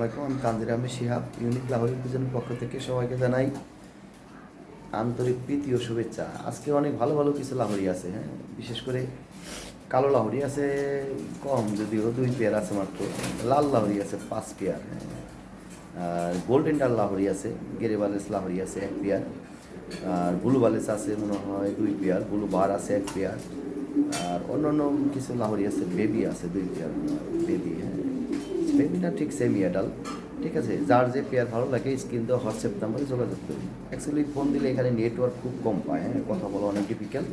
আলাইকুম, আমি কান্দির আহমেদ শিহাব, ইউনিক লাহোরি পিজনের পক্ষ থেকে সবাইকে জানাই আন্তরিক প্রীতি ও শুভেচ্ছা। আজকে অনেক ভালো ভালো কিছু লাহোরি আছে হ্যাঁ? বিশেষ করে কালো লাহোরি আছে কম, যদিও দুই পেয়ার আছে মাত্র। লাল লাহোরি আছে পাঁচ পেয়ার হ্যাঁ? আর গোল্ডেন ডাল লাহোরি আছে, গেরে বালেস লাহোরি আছে এক পেয়ার। আর ব্লু বালেস আছে মনে হয় দুই পেয়ার, ব্লু বার আছে এক পেয়ার। আর অন্যান্য কিছু লাহোরি আছে, বেবি আছে দুই পেয়ার, বেবি হ্যাঁ? বেবি না ঠিক সেমি অ্যাডাল ঠিক আছে? যার যে পেয়ার ভালো লাগে স্ক্রিন দেওয়া হোয়াটসঅ্যাপ নাম্বারে যোগাযোগ করুন অ্যাকচুয়ালি ফোন দিলে এখানে নেটওয়ার্ক খুব কম পায় হ্যাঁ? কথা বলা অনেক ডিফিকাল্ট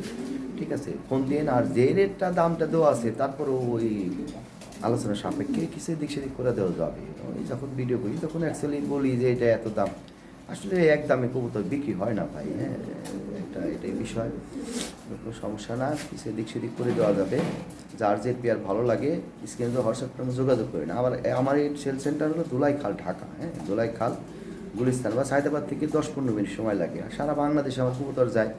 ঠিক আছে? ফোন দিয়ে আর যে রেটটা দামটা দেওয়া আছে, তারপরেও ওই আলোচনা সাপেক্ষে কিছু দিক সেদিক করে দেওয়া যাবে। ওই যখন ভিডিও করি, তখন অ্যাকচুয়ালি বলি যে, এটা এত দাম। আসলে এক দামে কবুতর বিক্রি হয় না ভাই হ্যাঁ? এটা এটাই বিষয়। কোনো সমস্যা না, কিছু দিক সেদিক করে দেওয়া যাবে। যার যে পেয়ার ভালো লাগে স্ক্রিনে তো হোয়াটসঅ্যাপ যোগাযোগ করে না। আবার আমার এই সেল সেন্টার হলো ধুলাই খাল ঢাকা হ্যাঁ ধুলাই খাল গুলিস্তান বা সায়দাবাদ থেকে দশ পনেরো মিনিট সময় লাগে। আর সারা বাংলাদেশে আমার কবুতর যায়।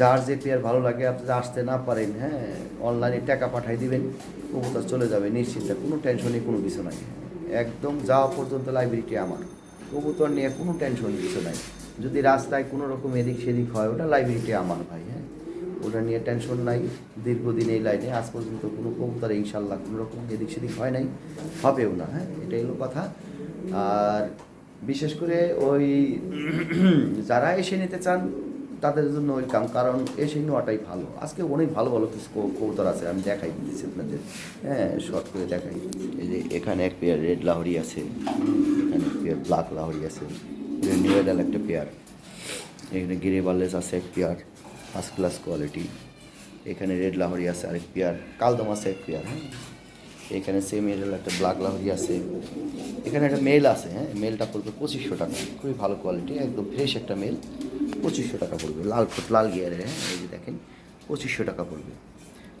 যার যে পেয়ার ভালো লাগে, আপনি আসতে না পারেন হ্যাঁ অনলাইনে টাকা পাঠাই দিবেন, কবুতর চলে যাবে নিশ্চিন্তে। কোনো টেনশনই কোনো কিছু নাই। একদম যাওয়া পর্যন্ত লাইব্রেরিটি আমার। কবুতর নিয়ে কোনো টেনশন কিছু নাই। যদি রাস্তায় কোনো রকম এদিক সেদিক হয়, ওটা লাইব্রেরিটি আমার ভাই হ্যাঁ? ওটা নিয়ে টেনশন নাই। দীর্ঘদিন এই লাইনে আজ পর্যন্ত কোনো কবুতর ইনশাল্লাহ কোনো রকম এদিক সেদিক হয় নাই, হবেও না হ্যাঁ? এটাই হলো কথা। আর বিশেষ করে ওই যারা এসে নিতে চান, তাদের জন্য ওয়েলকাম কারণ এসে নেওয়াটাই ভালো। আজকে অনেক ভালো ভালো কিছু কবুতর আছে, আমি দেখাই দিচ্ছি আপনাদের। হ্যাঁ শর্ট করে দেখাই এই যে এখানে এক পেয়ার রেড লাহরি আছে, এখানে এক পেয়ার ব্ল্যাক লাহরি আছে। নিউ এডাল একটা পেয়ার। এখানে গিরে বার্লেস আছে এক পেয়ার ফার্স্ট ক্লাস কোয়ালিটি এখানে রেড লাহরি আছে আরেক পেয়ার, কালদম আছে এক পেয়ার হ্যাঁ? এখানে সেম এডাল একটা ব্ল্যাক লাহরি আছে। এখানে একটা মেল আছে হ্যাঁ? মেলটা পড়বে পঁচিশশো টাকা। খুবই ভালো কোয়ালিটি একদম ফ্রেশ একটা মেল পঁচিশশো টাকা পড়বে, লাল ফুট লাল গিয়ারে হ্যাঁ? এই যে দেখেন, পঁচিশশো টাকা পড়বে।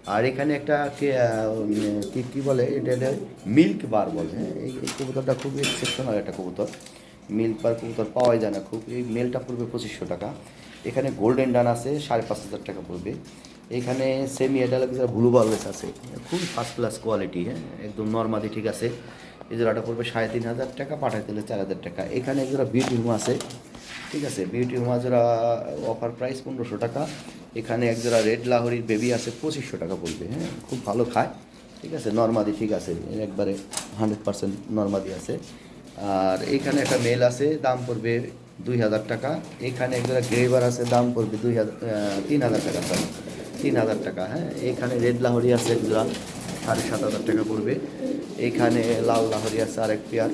আর এখানে একটা কে- কি বলে? এটা মিল্ক বার বলে হ্যাঁ? এই কবুতরটা খুবই এক্সেপশনাল একটা কবুতর। মিল্ক বার কবুতর পাওয়াই যায় না খুব। এই মেলটা পড়বে পঁচিশশো টাকা। এখানে গোল্ডেন ডান আছে, সাড়ে পাঁচ হাজার টাকা পড়বে। এখানে সেমি এডাল ব্লু বার্লেস আছে, খুবই ফার্স্ট ক্লাস কোয়ালিটি হ্যাঁ একদম নর্মালি ঠিক আছে। এই জোড়াটা পড়বে সাড়ে তিন হাজার টাকা পাঠাই দিলে চার হাজার টাকা। এখানে এক জোড়া বিউটি রুম আছে, ঠিক আছে বিউটি রুম জোড়া অফার প্রাইস পনেরোশো টাকা। এখানে এক জোড়া রেড লাহরির বেবি আছে, পঁচিশশো টাকা পড়বে হ্যাঁ খুব ভালো খায়। ঠিক আছে নর্মাদি ঠিক আছে একবারে হান্ড্রেড পার্সেন্ট নর্মাদি আছে। আর এখানে একটা মেল আছে দাম পড়বে দুই হাজার টাকা। এখানে এক জোড়া গ্রেভার আছে দাম পড়বে দুই হাজার তিন হাজার টাকা sorry, তিন হাজার টাকা হ্যাঁ। এখানে রেড লাহরি আছে এক জোড়া সাড়ে সাত হাজার টাকা পড়বে। এখানে লাল লাহরি আছে আরেক পেয়ার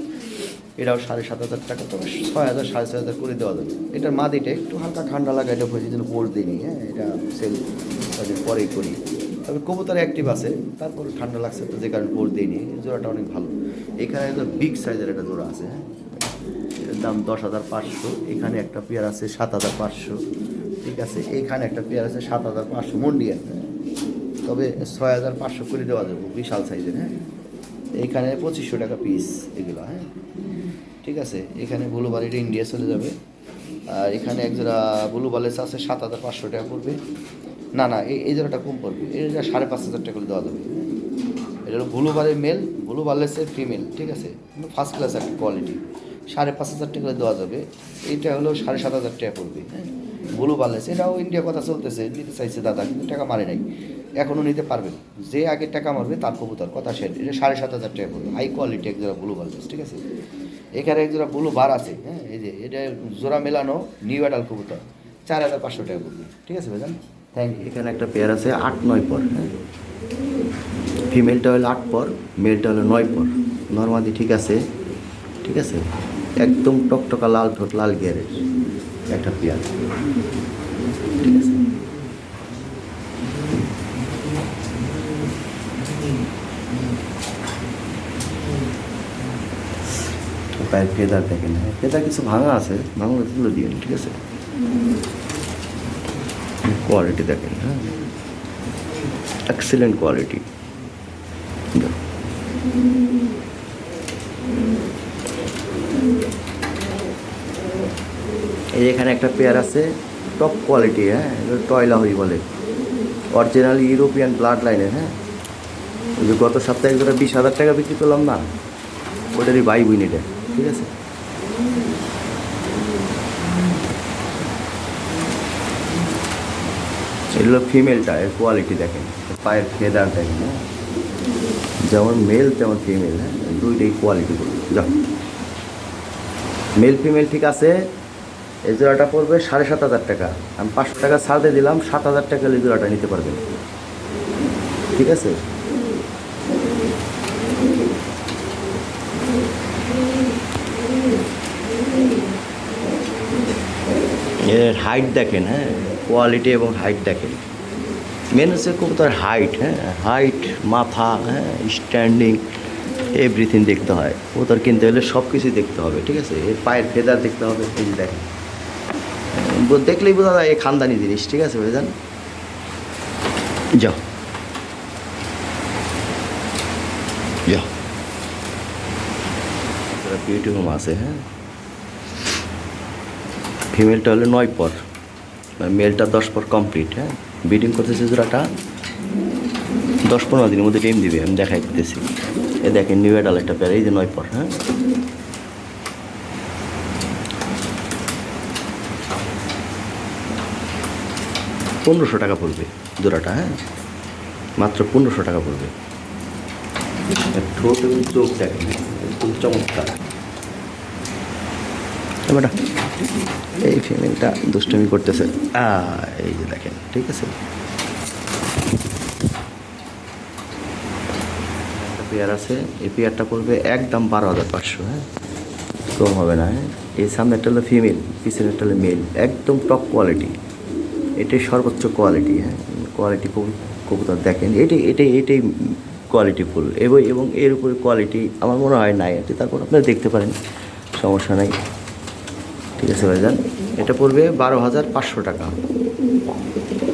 এটাও সাড়ে সাত হাজার টাকা তবে ছয় হাজার সাড়ে ছয় হাজার করে দেওয়া যাবে। এটার মাদিটা একটু হালকা ঠান্ডা লাগা এটা হয়েছে যেন বোর্ড দিইনি হ্যাঁ এটা সেল পরেই করি। তবে কবুতর অ্যাক্টিভ আছে, তারপর ঠান্ডা লাগছে তো যে কারণে বোর্ড এই জোড়াটা অনেক ভালো। এখানে একদম বিগ সাইজের একটা জোড়া আছে হ্যাঁ? দাম দশ হাজার পাঁচশো, এখানে একটা পেয়ার আছে সাত হাজার পাঁচশো, ঠিক আছে? এখানে একটা পেয়ার আছে সাত হাজার পাঁচশো মন্ডিয়ান তবে ছয় হাজার পাঁচশো করে দেওয়া যাবে, বিশাল সাইজের হ্যাঁ? এইখানে পঁচিশশো টাকা পিস এগুলো হ্যাঁ? ঠিক আছে? এখানে ব্লু বালিটা ইন্ডিয়া চলে যাবে। আর এখানে এক জোড়া ব্লু বালেস আছে, সাত হাজার পাঁচশো টাকা পড়বে। না না, এই জোড়াটা কম পড়বে। এই জোড়া সাড়ে পাঁচ হাজার টাকা করে দেওয়া যাবে। এটা হলো ব্লু বালের মেল ব্লু বালেসের ফিমেল ঠিক আছে? ফার্স্ট ক্লাস একটা কোয়ালিটি সাড়ে পাঁচ হাজার টাকা করে দেওয়া যাবে। এইটা হলো সাড়ে সাত হাজার টাকা পড়বে হ্যাঁ? ব্লু বালেস এটাও ইন্ডিয়া কথা চলতেছে, নিতে চাইছে দাদা, কিন্তু টাকা মারে নাই। এখনও নিতে পারবেন। যে আগে টাকা মারবে, তার কবুতর, কথা শেষ। এটা সাড়ে সাত হাজার টাকা পড়বে। হাই কোয়ালিটি এক জোড়া ব্লু বালেস ঠিক আছে? এখানে এক জোড়া ব্লু বার আছে হ্যাঁ? এই যে, এটা জোড়া মেলানো নিউ অ্যাডাল কবুতর, চার হাজার পাঁচশো টাকা পড়বে, ঠিক আছে ভাইজান? এখানে একটা পেয়ার আছে, আট, নয় পর হ্যাঁ? ফিমেলটা হলো আট পর মেলটা হলো নয় পর। নর্মালি ঠিক আছে ঠিক আছে? একদম টকটকা লাল ঠোঁট, লাল গিয়ারের একটা পেয়ার ঠিক আছে? পায়ের ফেদার দেখেন হ্যাঁ? ফেদার কিছু ভাঙা আছে, ভাঙলে তুলে দিয়ে ঠিক আছে? কোয়ালিটি দেখেন হ্যাঁ। এক্সেলেন্ট কোয়ালিটি এই এখানে একটা পেয়ার আছে টপ কোয়ালিটি হ্যাঁ। টয়লা হই বলে। অরিজিনাল ইউরোপিয়ান ব্লাড লাইনের হ্যাঁ। ওই যে গত সপ্তাহে যেটা বিশ হাজার টাকা বিক্রি করলাম না, ওটারই বাই বুইন এটা ঠিক আছে? এগুলো ফিমেলটা এর কোয়ালিটি দেখেন। পায়ের ফেদার দেখেন হ্যাঁ? যেমন মেল তেমন ফিমেল হ্যাঁ? দুইটাই কোয়ালিটি যাও। মেল ফিমেল ঠিক আছে। এই জোড়াটা পড়বে সাড়ে সাত হাজার টাকা। আমি পাঁচশো টাকা ছাড় দিয়ে দিলাম, সাত হাজার টাকা এই জোড়াটা নিতে পারবেন। ঠিক আছে? এর হাইট দেখেন হ্যাঁ? কোয়ালিটি এবং হাইট দেখেন। মেন হচ্ছে খুব তার হাইট হ্যাঁ? হাইট মাথা হ্যাঁ? স্ট্যান্ডিং এভরিথিং দেখতে হয়। ও তার কিনতে হলে সব কিছুই দেখতে হবে, ঠিক আছে? এর পায়ের ফেদার দেখতে হবে যে দেখেন। দেখলেই বোঝা যায় এই খানদানি জিনিস, ঠিক আছে ভাইজান? যাও। যাও। বিউটি হোম আছে হ্যাঁ? ফিমেলটা হলে নয় পর। মেলটা দশ পর কমপ্লিট হ্যাঁ? ব্রিডিং করতেছে জোড়াটা দশ পনেরো দিনের মধ্যে ডিম দিবে, আমি দেখাই দিতেছি। এ দেখেন নিউ এডাল একটা পেয়ার এই যে নয় পর হ্যাঁ? পনেরোশো টাকা পড়বে জোড়াটা হ্যাঁ? মাত্র পনেরোশো টাকা পড়বে। ঠোঁট চোখ দেখেন খুব চমৎকার। এবারটা এই ফিমেলটা দুষ্টমি করতেছে। এই যে দেখেন, ঠিক আছে? পেয়ার আছে, এই পেয়ারটা পড়বে একদম বারো হাজার পাঁচশো হ্যাঁ? কম হবে না হ্যাঁ? এই সামনেরটা হলো ফিমেল, পিছনেরটা হলো মেল। একদম টপ কোয়ালিটি। এটাই সর্বোচ্চ কোয়ালিটি হ্যাঁ? কোয়ালিটি কবুতর দেখেন, এটাই এটাই এটাই কোয়ালিটি ফুল। এবং এবং এর উপরে কোয়ালিটি আমার মনে হয় নাই আর কি। তারপর আপনারা দেখতে পারেন, সমস্যা নাই। ঠিক আছে ভাইজান? এটা পড়বে বারো হাজার পাঁচশো টাকা।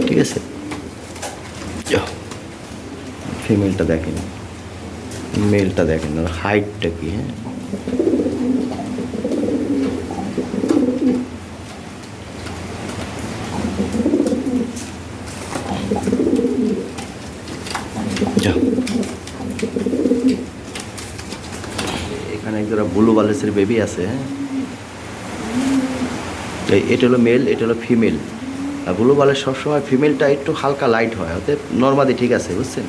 ঠিক আছে। ফিমেলটা দেখেন। মেলটা দেখেন ওর হাইটটা কি হ্যাঁ? এখানে একজোড়া ব্লু বালেসের বেবি আছে হ্যাঁ? এটা হলো মেল এটা হলো ফিমেল আর ব্লু বালের সবসময় ফিমেলটা একটু হালকা লাইট হয়, অতএব নর্মালি ঠিক আছে, বুঝছেন?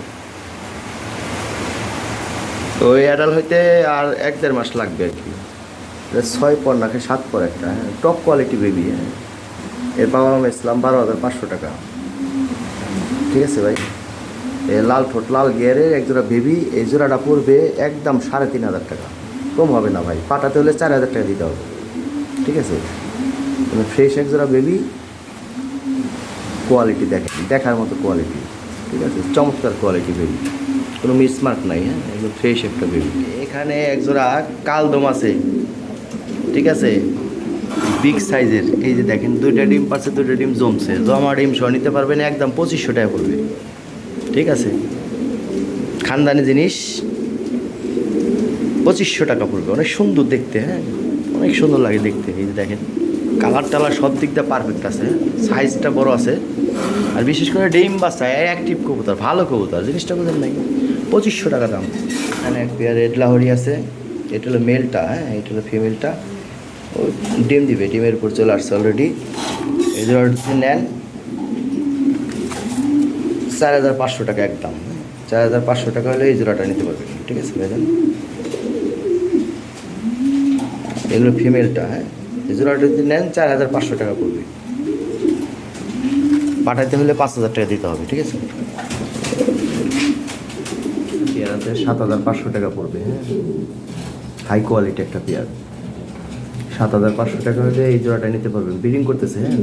তো ওই অ্যাডাল হইতে আর এক দেড় মাস লাগবে আর কি। ছয় পর নাকি সাত পর একটা হ্যাঁ টপ কোয়ালিটি বেবি হ্যাঁ। এর বাবা মা ইসলাম বারো হাজার পাঁচশো টাকা। ঠিক আছে ভাই? এ লাল ঠোঁট, লাল গিয়ারের এক জোড়া বেবি এই জোড়াটা পড়বে একদম সাড়ে তিন হাজার টাকা। কম হবে না ভাই পাঠাতে হলে চার হাজার টাকা দিতে হবে। ঠিক আছে? ফ্রেশ এক জোড়া বেবি কোয়ালিটি দেখেন, দেখার মতো কোয়ালিটি। ঠিক আছে, চমৎকার কোয়ালিটি বেবি। কোনো মিসমার্ক নাই হ্যাঁ? একদম ফ্রেশ একটা বেবি। এখানে এক জোড়া কালদম আছে। ঠিক আছে? বিগ সাইজের। এই যে দেখেন, দুইটা ডিম পাচ্ছে দুইটা ডিম জমছে। জমা ডিম সহ নিতে পারবেন, একদম পঁচিশশো টাকা পড়বে। ঠিক আছে? খানদানি জিনিস পঁচিশশো টাকা পড়বে। অনেক সুন্দর দেখতে হ্যাঁ? অনেক সুন্দর লাগে দেখতে, এই যে দেখেন। কালার টালার সব দিকটা পারফেক্ট আছে সাইজটা বড় আছে। আর বিশেষ করে ডিম বাচ্চা অ্যাক্টিভ কবুতর, ভালো কবুতর, জিনিসটা বোঝেন নাই। পঁচিশশো টাকা দাম। এখানে এক পেয়ার রেড লাহরি আছে, এটা হলো মেলটা হ্যাঁ এটা হলো ফিমেলটা ও ডিম দিবে, ডিমের উপর চলে আসছে অলরেডি এই জন্য নেন। চার হাজার পাঁচশো টাকা একদম চার হাজার পাঁচশো টাকা হলে এই জোড়াটা নিতে পারবেন, ঠিক আছে এগুলো ফিমেলটা হ্যাঁ। জোড়াটা যদি নেন, চার হাজার পাঁচশো টাকা পড়বে। পাঠাতে হলে পাঁচ হাজার টাকা দিতে হবে, ঠিক আছে? পেয়ারাতে সাত হাজার পাঁচশো টাকা পড়বে হ্যাঁ? হাই কোয়ালিটি একটা পেয়ার। সাত হাজার পাঁচশো টাকা হলে এই জোড়াটা নিতে পারবেন। ব্রিডিং করতেছে হ্যাঁ?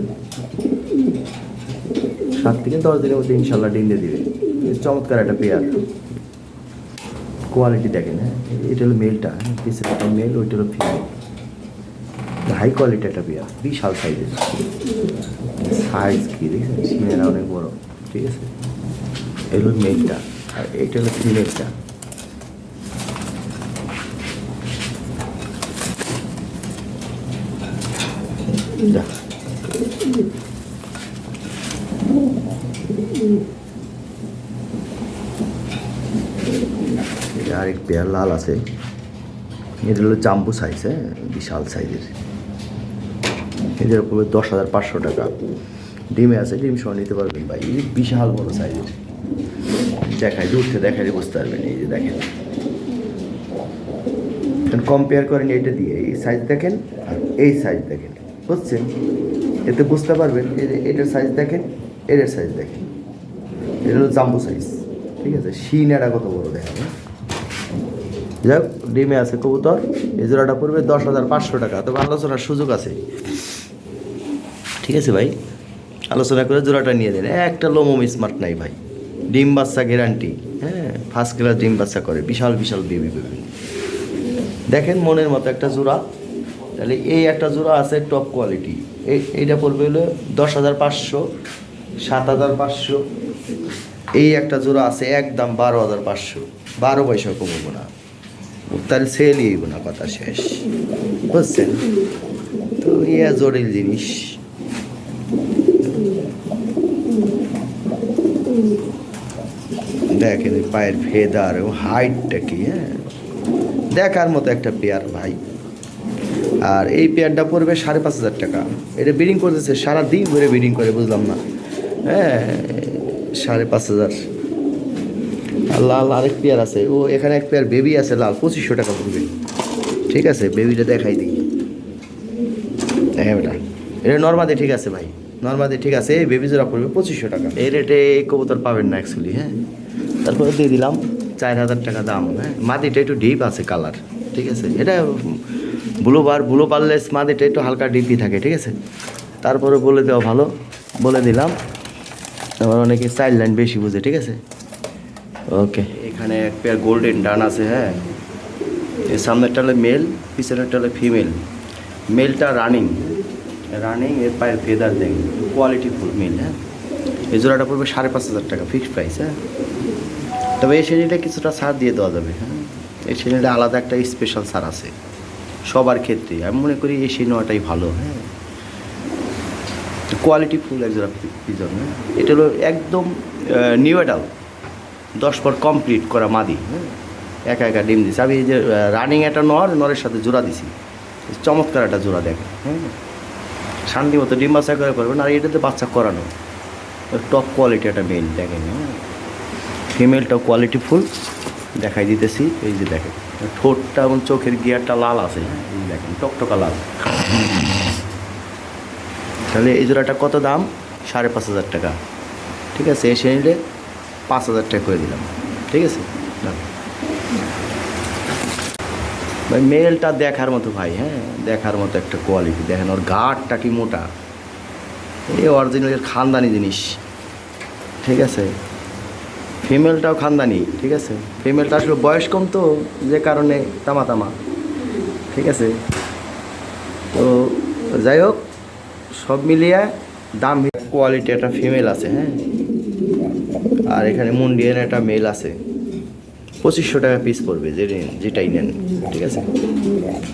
সাত থেকে দশ দিনের মধ্যে ইনশাল্লাহ ডিম দিয়ে দিবে। চমৎকার একটা পেয়ার। কোয়ালিটি দেখেন হ্যাঁ? এটা হলো মেলটা হ্যাঁ? পিসের মেল ওইটা হলো ফিমেল হাই কোয়ালিটি একটা পেয়ার বিশাল সাইজের। সাইজ কি দেখছেন? সিনেরা অনেক বড়, ঠিক আছে? এগুলো মেলটা আর এটা হলো ফিমেলটা যা। আরেক পেয়ার লাল আছে। এটা হলো জাম্বু সাইজ হ্যাঁ? বিশাল সাইজের এদের পড়বে দশ হাজার পাঁচশো টাকা ডিমে আছে, ডিম সহ নিতে পারবেন ভাই। এই বিশাল বড় সাইজের দেখায় দূর থেকে দেখালে বুঝতে পারবেন, এই যে দেখেন। কম্পেয়ার করেন এটা দিয়ে, এই সাইজ দেখেন আর এই সাইজ দেখেন। বুঝছেন? এতে বুঝতে পারবেন, এই যে এটার সাইজ দেখেন, এটার সাইজ দেখেন। এটা হলো জাম্বু সাইজ ঠিক আছে? শিনাটা কত বড়, দেখেন। হ্যাঁ? যাক ডিমে আছে কবুতর, এই জোড়াটা পড়বে দশ হাজার পাঁচশো টাকা। তবে আলোচনার সুযোগ আছে। ঠিক আছে ভাই? আলোচনা করে জোড়াটা নিয়ে দেন একটা লোমো স্মার্ট নাই ভাই। ডিম বাচ্চা গ্যারান্টি হ্যাঁ? ফার্স্ট ক্লাস ডিম বাচ্চা করে। বিশাল বিশাল বেবি বেবি দেখেন মনের মতো একটা জোড়া। তাহলে এই একটা জোড়া আছে টপ কোয়ালিটি এই এইটা পড়বে হলো দশ হাজার পাঁচশো, সাত হাজার পাঁচশো। এই একটা জোড়া আছে একদম বারো হাজার পাঁচশো। বারো পয়সা কমবো না। তাহলে সেলই না, কথা শেষ। বুঝছেন? তো ইয়া জটিল জিনিস। দেখেন পায়ের ফেদার এবং হাইটটা কি হ্যাঁ? দেখার মতো একটা পেয়ার, ভাই। আর এই পেয়ারটা পড়বে সাড়ে পাঁচ হাজার টাকা। এটা বিডিং করতেছে সারা দিন ধরে বিডিং করে, বুঝলাম না। হ্যাঁ সাড়ে পাঁচ হাজার। আর লাল আরেক পেয়ার আছে। ও, এখানে এক পেয়ার বেবি আছে লাল, পঁচিশশো টাকা পড়বে। ঠিক আছে বেবিটা দেখাই দিই। হ্যাঁ বেটা, এটা নর্মাদি ঠিক আছে, ভাই। নর্মাদি ঠিক আছে, এই বেবি জোড়া পড়বে পঁচিশশো টাকা। এই রেটে কবুতর পাবেন না অ্যাকচুয়ালি হ্যাঁ? তারপরে দিয়ে দিলাম চার হাজার টাকা দাম হ্যাঁ? মাদিটা একটু ডিপ আছে কালার ঠিক আছে? এটা ব্লু বার ব্লু পারলেস মাদিটা একটু হালকা ডিপই থাকে, ঠিক আছে? তারপরে বলে দেওয়া ভালো, বলে দিলাম। আবার অনেকে চাইল্ড লাইন বেশি বুঝে, ঠিক আছে? ওকে এখানে এক পেয়ার গোল্ডেন ডান আছে হ্যাঁ? এর সামনেরটা হলো মেল পিছনেরটা হলো ফিমেল মেলটা রানিং রানিং এর পায়ের ফেদার দেখ কোয়ালিটি ফুল মেল হ্যাঁ? এই জোড়াটা পড়বে সাড়ে পাঁচ হাজার টাকা ফিক্সড প্রাইস হ্যাঁ? তবে এই শ্রেণীটা কিছুটা ছাড় দিয়ে দেওয়া যাবে হ্যাঁ? এই শ্রেণীটা আলাদা একটা স্পেশাল ছাড় আছে, সবার ক্ষেত্রে। আমি মনে করি এই শ্রেণি নেওয়াটাই ভালো হ্যাঁ? কোয়ালিটি ফুল হ্যাঁ? এটা হলো একদম নিউ অ্যাডাল দশ পর কমপ্লিট করা মাদি হ্যাঁ? একা একা ডিম দিছি। আমি এই যে রানিং একটা নর, নরের সাথে জোড়া দিছি। চমৎকার একটা জোড়া দেখে হ্যাঁ? শান্তি মতো ডিম বাচ্চা করে করবেন। আর এটাতে বাচ্চা করানো টপ কোয়ালিটি একটা মেল দেখেন হ্যাঁ? ফিমেলটাও কোয়ালিটি ফুল দেখাই দিতেছি, এই যে দেখেন, ঠোঁটটা এবং চোখের গিয়ারটা লাল আছে, এই দেখেন, টকটকা লাল। তাহলে এই জোড়াটা কত দাম? সাড়ে পাঁচ হাজার টাকা। ঠিক আছে, এসে নিলে পাঁচ হাজার টাকা করে দিলাম। ঠিক আছে? ভাই মেলটা দেখার মতো ভাই হ্যাঁ দেখার মতো একটা কোয়ালিটি দেখেন, ওর গাঢ়টা কি মোটা। এই অরিজিনাল খানদানি জিনিস। ঠিক আছে? ফিমেলটাও খানদানি, ঠিক আছে? ফিমেলটা আসলে বয়স কম তো, যে কারণে তামা তামা, ঠিক আছে? তো যাই হোক, সব মিলিয়ে দাম কোয়ালিটি একটা ফিমেল আছে হ্যাঁ? আর এখানে মুন্ডিয়ান একটা মেল আছে। পঁচিশশো টাকা পিস পড়বে, যে যেটাই নেন, ঠিক আছে?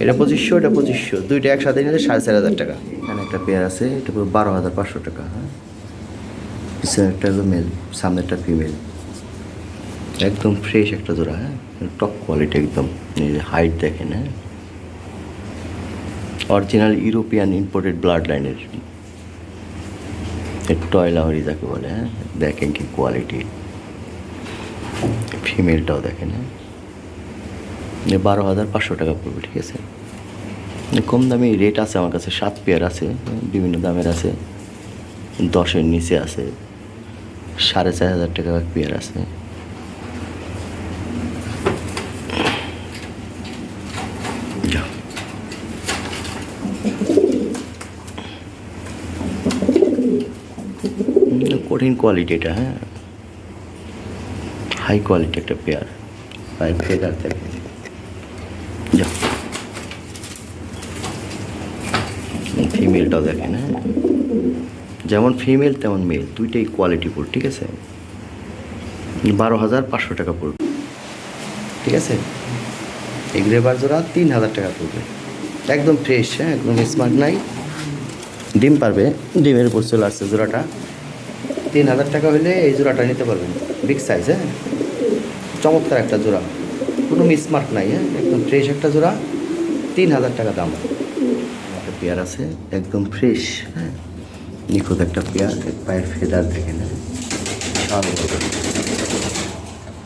এটা পঁচিশশো এটা পঁচিশশো, দুইটা একসাথে নিলে সাড়ে চার হাজার টাকা। এখানে একটা পেয়ার আছে, এটা বারো হাজার পাঁচশো টাকা হ্যাঁ? পিছনেরটা হলো মেল সামনেরটা ফিমেল একদম ফ্রেশ একটা জোড়া হ্যাঁ? টপ কোয়ালিটি একদম। হাইট দেখেন হ্যাঁ? অরিজিনাল ইউরোপিয়ান ইম্পোর্টেড ব্লাড লাইনের টয়লাহরি যাকে বলে হ্যাঁ? দেখেন কি কোয়ালিটি ফিমেলটাও দেখেন হ্যাঁ? বারো হাজার পাঁচশো টাকা পড়বে, ঠিক আছে? কম দামি রেট আছে আমার কাছে, সাত পেয়ার আছে, বিভিন্ন দামের আছে। দশের নিচে আছে, সাড়ে চার হাজার টাকা পেয়ার আছে। কঠিন কোয়ালিটি এটা হ্যাঁ? হাই কোয়ালিটি একটা পেয়ার পায়ের ফেদার থাকে যাও ফিমেলটাও দেখেন হ্যাঁ? যেমন ফিমেল তেমন মেল দুইটাই কোয়ালিটি ফুল ঠিক আছে? বারো হাজার পাঁচশো টাকা পড়বে। ঠিক আছে? এগ্রেবার জোড়া তিন হাজার টাকা পড়বে। একদম ফ্রেশ হ্যাঁ? একদম স্মার্ট নাই। ডিম পারবে? ডিমের উপর চলে আসছে জোড়াটা। তিন হাজার টাকা হলে এই জোড়াটা নিতে পারবেন। বিগ সাইজ হ্যাঁ? চমৎকার একটা জোড়া। কোনো স্মার্ট নাই হ্যাঁ? একদম ফ্রেশ একটা জোড়া। তিন হাজার টাকা দাম। একটা পেয়ার আছে, একদম ফ্রেশ হ্যাঁ? নিখুঁত একটা পেয়ার পায়ের ফেদার দেখে না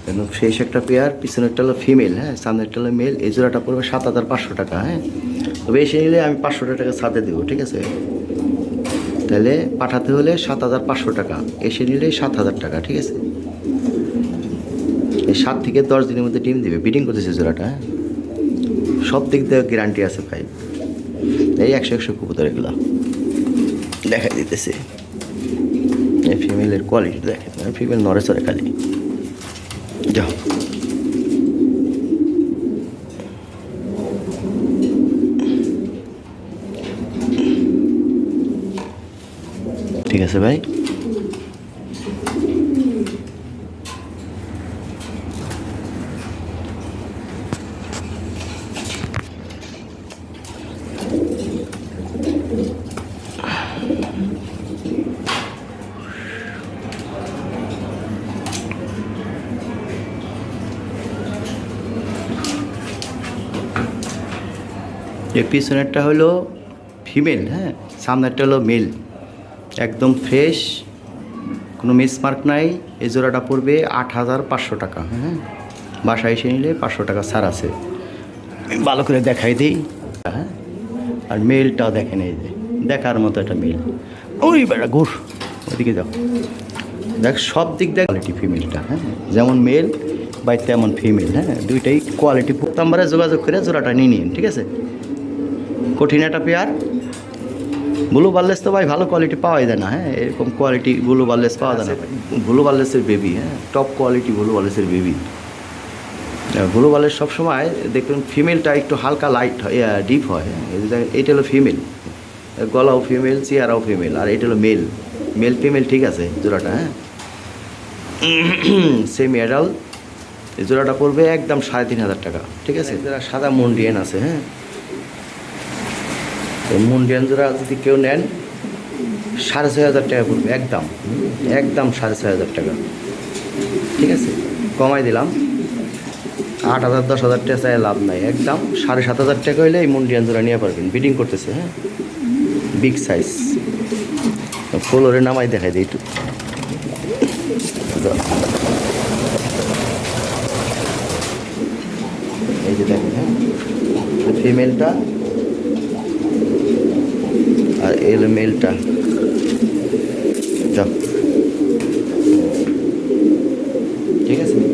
একদম ফ্রেশ একটা পেয়ার পিছনেরটা হলো ফিমেল হ্যাঁ? সামনেরটা হলো মেল এই জোড়াটা পড়বে সাত হাজার পাঁচশো টাকা হ্যাঁ? তবে এসে নিলে আমি পাঁচশো টাকা সাথে দেবো, ঠিক আছে? তাহলে পাঠাতে হলে সাত হাজার পাঁচশো টাকা। এসে নিলে সাত হাজার টাকা, ঠিক আছে? এই সাত থেকে দশ দিনের মধ্যে ডিম দিবে। বিডিং করতেছে জোড়াটা হ্যাঁ? সব দিক থেকে গ্যারান্টি আছে ভাই। এই একশো একশো কবুতর এগুলো। দেখা দিতেছে। এই ফিমেলের কোয়ালিটি দেখে ফিমেল নড়ে চড়ে খালি। যাও। ঠিক আছে ভাই? এর পিছনেরটা হলো ফিমেল হ্যাঁ? সামনেরটা হলো মেল একদম ফ্রেশ কোনো মিসমার্ক নাই। এই জোড়াটা পড়বে আট হাজার পাঁচশো টাকা। হ্যাঁ? বাসায় এসে নিলে পাঁচশো টাকা ছাড় আছে। ভালো করে দেখাই দিই। হ্যাঁ? আর মেলটাও দেখেন এই যে, দেখার মতো একটা মেল ওই বেড়া ঘুর ওদিকে যাও। দেখ, সব দিক দেখ কোয়ালিটি ফিমেলটা হ্যাঁ? যেমন মেল বা তেমন ফিমেল হ্যাঁ? দুইটাই কোয়ালিটি নাম্বারে যোগাযোগ করে জোড়াটা নিয়ে নিন, ঠিক আছে? কঠিন একটা পেয়ার ব্লু বার্লেস তো ভাই ভালো কোয়ালিটি পাওয়াই যায় না হ্যাঁ? এরকম কোয়ালিটি ব্লু বার্লেস পাওয়া যায় না। ব্লু বার্লেসের বেবি হ্যাঁ? টপ কোয়ালিটি ব্লু বার্লেসের বেবি ব্লু বার্লেস সবসময় দেখবেন ফিমেলটা একটু হালকা লাইট হয় ডিপ হয় হ্যাঁ? এইটা হলো ফিমেল গলাও ফিমেল চেয়ারাও ফিমেল আর এটা হলো মেল মেল ফিমেল ঠিক আছে জোড়াটা হ্যাঁ? সেমি অ্যাডাল এই জোড়াটা পড়বে একদম সাড়ে তিন হাজার টাকা ঠিক আছে? যারা সাদা মন্ডিয়ান আছে হ্যাঁ? তো মুন্ডিয়ান যদি কেউ নেন, সাড়ে ছয় হাজার টাকা পড়বে, একদম। একদম সাড়ে ছয় হাজার টাকা। ঠিক আছে? কমাই দিলাম। আট হাজার, দশ হাজার টাকা চাই লাভ নাই। একদম সাড়ে সাত হাজার টাকা হইলে এই মুন্ডিয়ান জোড়া নিয়ে পারবেন। বিডিং করতেছে হ্যাঁ? বিগ সাইজ ফ্লোরে নামাই দেখাই দিই একটু। এই যে দেখেন হ্যাঁ? ফিমেলটা আর এর মেলটা যাও। ঠিক আছে?